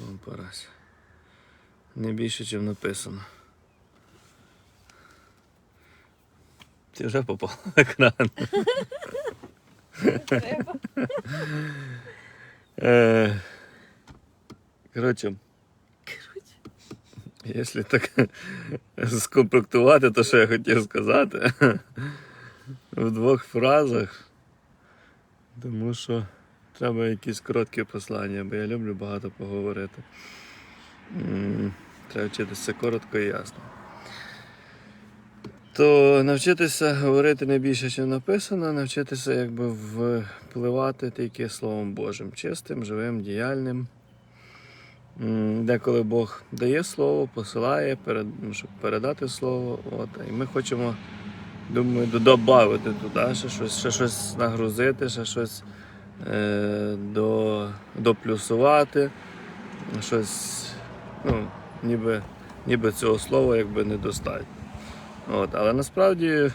Вон парась. Не більше, ніж написано. Ти вже попав в екран. Е, Коротше, якщо так скомплектувати, то що я хотів сказати в двох фразах, тому що треба якісь короткі послання, бо я люблю багато поговорити. Треба вчитися коротко і ясно. То навчитися говорити не більше, ніж написано, навчитися якби впливати тільки Словом Божим, чистим, живим, діяльним. Деколи Бог дає слово, посилає, ну, щоб передати слово. От, і ми хочемо, думаю, додати туди, ще щось, ще щось нагрузити, ще щось до, доплюсувати, щось, ну, ніби, ніби цього слова якби недостатньо. От, але насправді,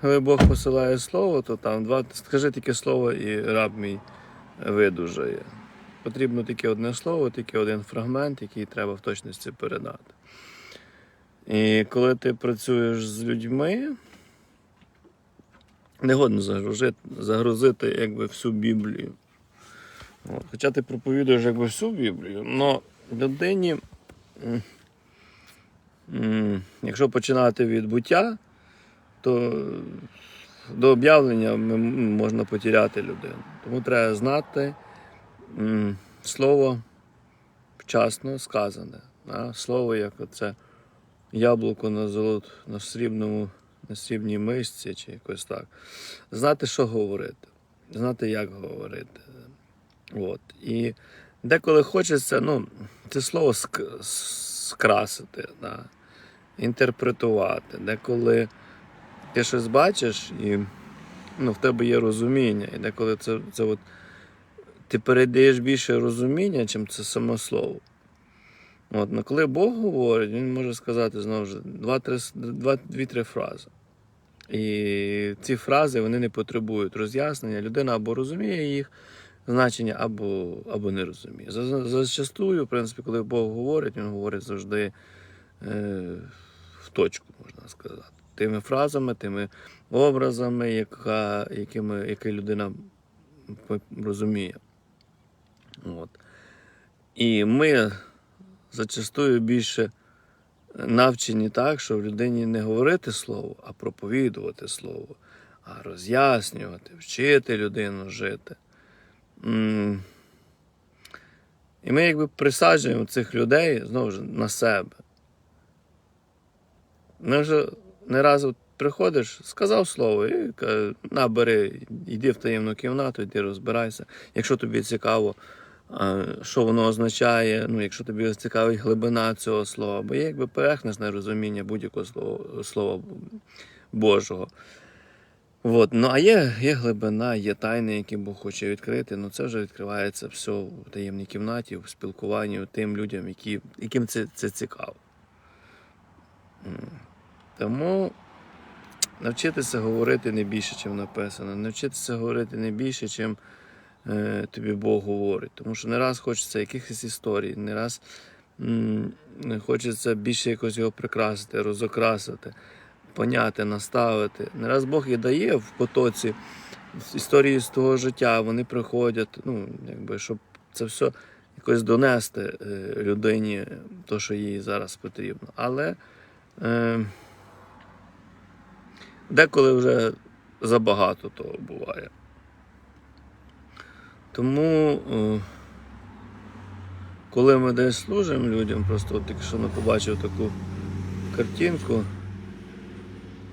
коли Бог посилає слово, то там два, скажи тільки слово і раб мій видужає. Потрібно тільки одне слово, тільки один фрагмент, який треба в точності передати. І коли ти працюєш з людьми, не годно загрузити, загрузити якби всю Біблію. От. Хоча ти проповідуєш якби всю Біблію, але людині, якщо починати від буття, то до об'явлення можна потеряти людину. Тому треба знати слово вчасно сказане. Слово, як оце яблуко на золот, на срібному, срібній мисці чи якось так. Знати, що говорити, знати, як говорити. От. І деколи хочеться, ну, це слово ск- скрасити, да? інтерпретувати. Деколи ти щось бачиш і ну, в тебе є розуміння. І деколи це, це от, ти передаєш більше розуміння, чим це само слово. От, ну, коли Бог говорить, він може сказати знову ж дві-три фрази. І ці фрази вони не потребують роз'яснення. Людина або розуміє їх значення, або, або не розуміє. За- за- Зачастую, в принципі, коли Бог говорить, він говорить завжди е, в точку, можна сказати. Тими фразами, тими образами, яка, якими, які людина розуміє. От. І ми зачастую більше навчені так, що в людині не говорити слово, а проповідувати слово, а роз'яснювати, вчити людину жити. І ми якби присаджуємо цих людей знову ж на себе. Ми вже не раз приходиш, сказав слово, і каже, на, бери, йди в таємну кімнату, йди розбирайся. Якщо тобі цікаво, що воно означає, ну, якщо тобі цікавить глибина цього слова, бо є якби поверхностне розуміння будь-якого слова, слова Божого. От. Ну, а є, є глибина, є тайни, які Бог хоче відкрити. Ну це вже відкривається все в таємній кімнаті, в спілкуванні тим людям, які, яким це, це цікаво. Тому навчитися говорити не більше, чим написано, навчитися говорити не більше, чим тобі Бог говорить. Тому що не раз хочеться якихось історій, не раз хочеться більше якось його прикрасити, розокрасити, поняти, наставити. Не раз Бог і дає в потоці історії з того життя, вони приходять, ну, якби, щоб це все якось донести е, людині, то, що їй зараз потрібно. Але е, деколи вже забагато того буває. Тому, е, коли ми десь служимо людям, просто тільки що не побачив таку картинку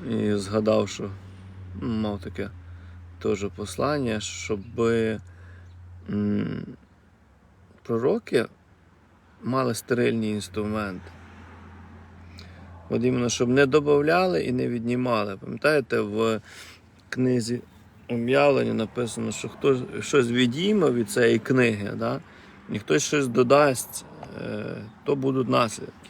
і згадав, що ну, мав таке теж послання, щоб пророки мали стерильні інструменти. От іменно, щоб не додавали і не віднімали. Пам'ятаєте, в книзі об'явлення написано, що хто щось відійме від цієї книги, да? і хтось щось додасть, е, то будуть наслідки.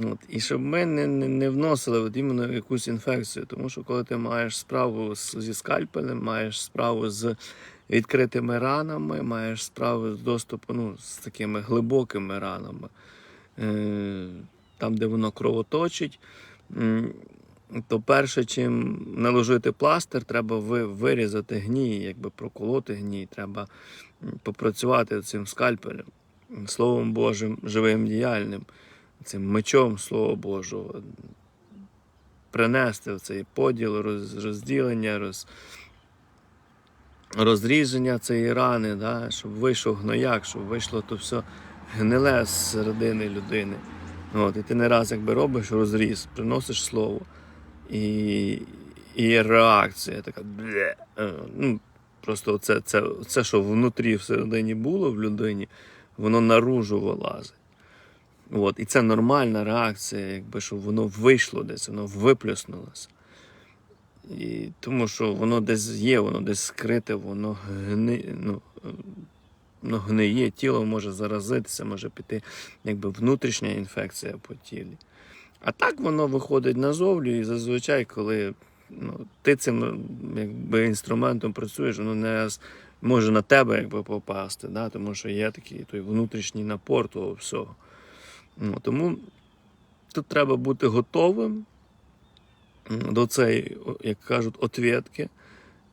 От. І щоб ми не, не, не вносили от іменно якусь інфекцію, тому що коли ти маєш справу з, зі скальпелем, маєш справу з відкритими ранами, маєш справу з доступу ну, з такими глибокими ранами, е, там, де воно кровоточить. То перше, чим наложити пластир, треба вирізати гній, якби проколоти гній, треба попрацювати цим скальпелем, Словом Божим, живим діяльним, цим мечом Слова Божого, принести в цей поділ, розділення, роз, розріження цієї рани, да, щоб вийшов гнояк, щоб вийшло то все гниле з середини людини. От, і ти не раз якби робиш розріз, приносиш слово, і, і реакція така. Е, Ну, просто це, це, це, що внутрі всередині було в людині, воно наружу вилазить. От, і це нормальна реакція, якби щоб воно вийшло десь, воно виплюснулося. І тому що воно десь є, воно десь скрите, воно гни, ну, воно гниє, тіло може заразитися, може піти якби внутрішня інфекція по тілі. А так воно виходить назовні, і зазвичай, коли ну, ти цим якби, інструментом працюєш, воно не може на тебе якби, попасти, да? тому що є такий той внутрішній напор того всього. Ну, тому тут треба бути готовим до цієї, як кажуть, отвєтки.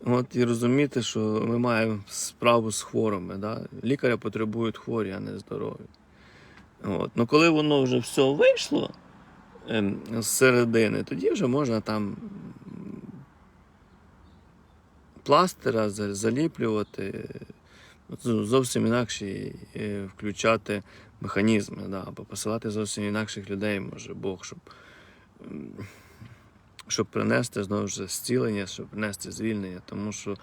От, і розуміти, що ми маємо справу з хворими. Да? Лікаря потребують хворі, а не здорові. От. Ну, коли воно вже все вийшло з середини, тоді вже можна там м, пластира заліплювати, зовсім інакші е, включати механізми, да, або посилати зовсім інакших людей, може Бог, щоб, щоб принести знову ж зцілення, щоб принести звільнення. Тому що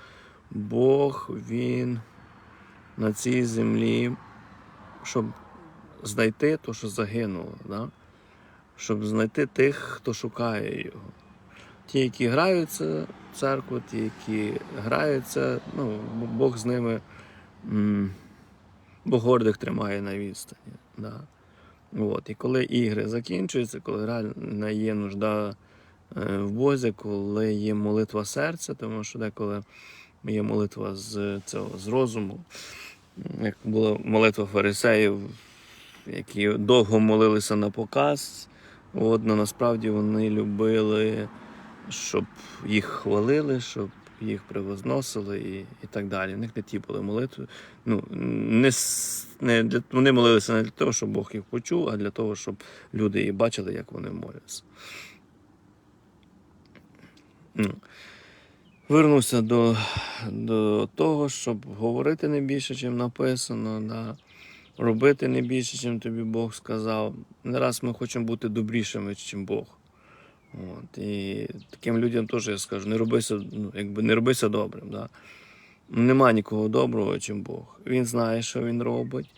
Бог, Він на цій землі, щоб знайти те, що загинуло, да? Щоб знайти тих, хто шукає його. Ті, які граються в церкву, ті, які граються, ну, Бог з ними. м, Бо гордих тримає на відстані. Да. От. І коли ігри закінчуються, коли реально є нужда е, в Бозі, коли є молитва серця, тому що деколи є молитва з цього з розуму, як була молитва фарисеїв, які довго молилися на показ. От, но насправді вони любили, щоб їх хвалили, щоб їх превозносили і, і так далі. У них не ті були молитви. Ну, не, не для, вони молилися не для того, щоб Бог їх почув, а для того, щоб люди і бачили, як вони моляться. Ну, вернуся до, до того, щоб говорити не більше, чим написано, да, робити не більше, чим тобі Бог сказав. Не раз ми хочемо бути добрішими, чим Бог. От, і таким людям теж я скажу, не робися, ну, якби не робися добрим. Да? Нема нікого доброго, чим Бог. Він знає, що він робить,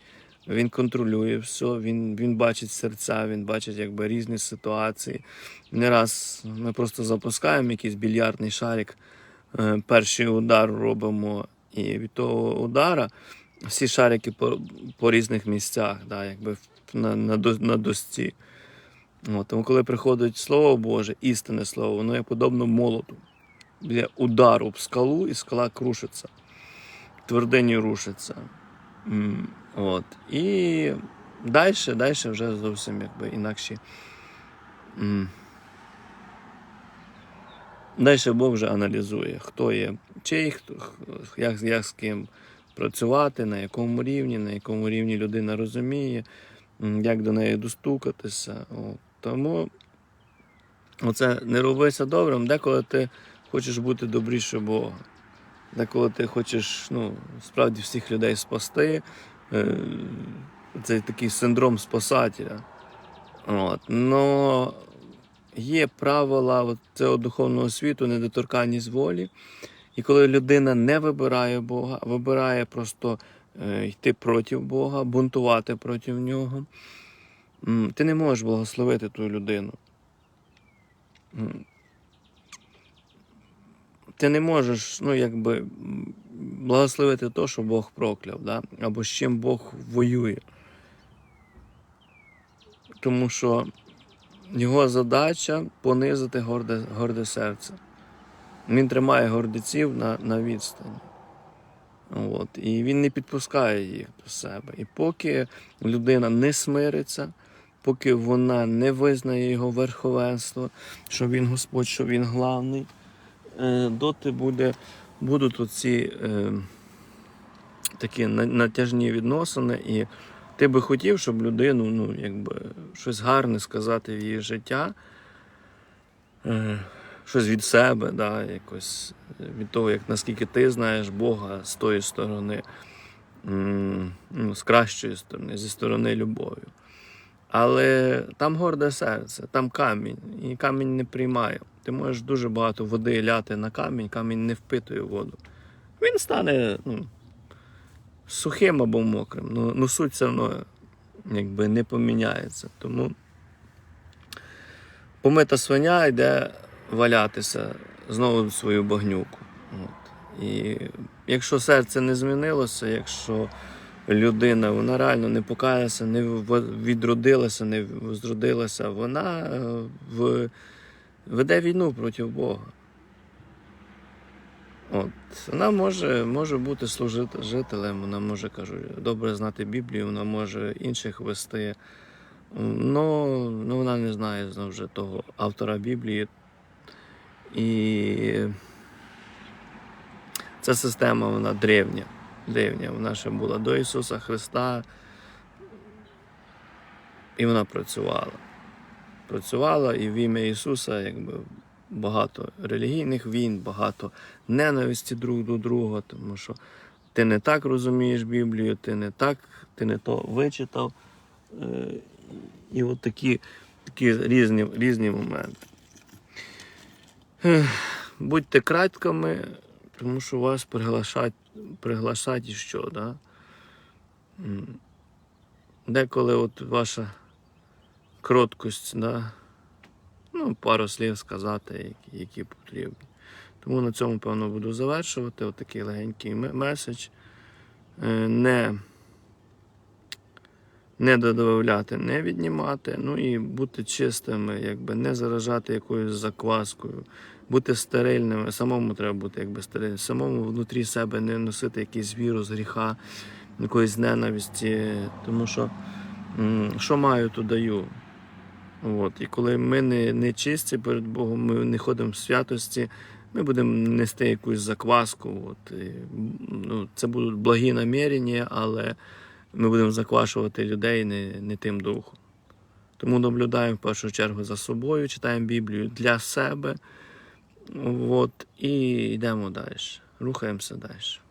він контролює все, він, він бачить серця, він бачить якби, різні ситуації. Не раз ми просто запускаємо якийсь більярдний шарик, е, перший удар робимо, і від того удара всі шарики по, по різних місцях, да, якби на, на, на досці. От, тому коли приходить Слово Боже, істинне Слово, воно є подобно молоту. Біля удару в скалу, і скала крушиться, твердині рушиться. От. І далі, далі вже зовсім якби інакші. Далі Бог вже аналізує, хто є чий, хто, як, як з ким працювати, на якому рівні, на якому рівні людина розуміє, як до неї достукатися. От. Тому оце не робися добрим, деколи ти хочеш бути добріше Бога. Деколи ти хочеш ну, справді всіх людей спасти. Е, Це такий синдром спасателя. От. Но є правила цього духовного світу, недоторканність волі. І коли людина не вибирає Бога, вибирає просто е, йти проти Бога, бунтувати проти нього, ти не можеш благословити ту людину. Ти не можеш, ну, якби, благословити то, що Бог прокляв, да? або з чим Бог воює. Тому що його задача понизити горде, горде серце. Він тримає гордеців на, на відстані. От, і він не підпускає їх до себе. І поки людина не смириться, поки вона не визнає його верховенство, що він Господь, що він главний, е, доти буде, будуть оці е, такі натяжні відносини. І ти би хотів, щоб людину ну, якби, щось гарне сказати в її життя, е, щось від себе, да, якось е, від того, як наскільки ти знаєш Бога з тої сторони, ну, з кращої сторони, зі сторони любові. Але там горде серце, там камінь, і камінь не приймає. Ти можеш дуже багато води ляти на камінь, камінь не впитує воду. Він стане ну, сухим або мокрим. Ну, ну суть все одно якби не поміняється. Тому помита свиня йде валятися знову в свою багнюку. От. І якщо серце не змінилося, якщо людина вона реально не покаялася, не відродилася, не зродилася, вона е, в, веде війну проти Бога. От. Вона може, може бути служителем, вона може, кажу, добре знати Біблію, вона може інших вести. Ну, ну вона не знає знову того автора Біблії. І ця система вона древня. древня. Вона ще була до Ісуса Христа. І вона працювала. Працювала і в ім'я Ісуса, якби багато релігійних війн, багато ненависті друг до друга, тому що ти не так розумієш Біблію, ти не так, ти не то вичитав. Е, І от такі, такі різні, різні моменти. Будьте кратками, тому що вас приглашать, приглашать і що, да? Деколи от ваша кроткость, да? ну, пару слів сказати, які, які потрібні. Тому на цьому, певно, буду завершувати. Отакий легенький меседж. Е, Не, не додавляти, не віднімати, ну і бути чистими, якби не заражати якоюсь закваскою, бути стерильними. Самому треба бути якби стерильним. Самому внутрі себе не носити якийсь вірус гріха, якоїсь ненависті. Тому що що маю, то даю. От. І коли ми не, не чисті перед Богом, ми не ходимо в святості, ми будемо нести якусь закваску. От. І, ну, це будуть благі намірення, але ми будемо заквашувати людей не, не тим духом. Тому наблюдаємо в першу чергу за собою, читаємо Біблію для себе. От, і йдемо далі. Рухаємося далі.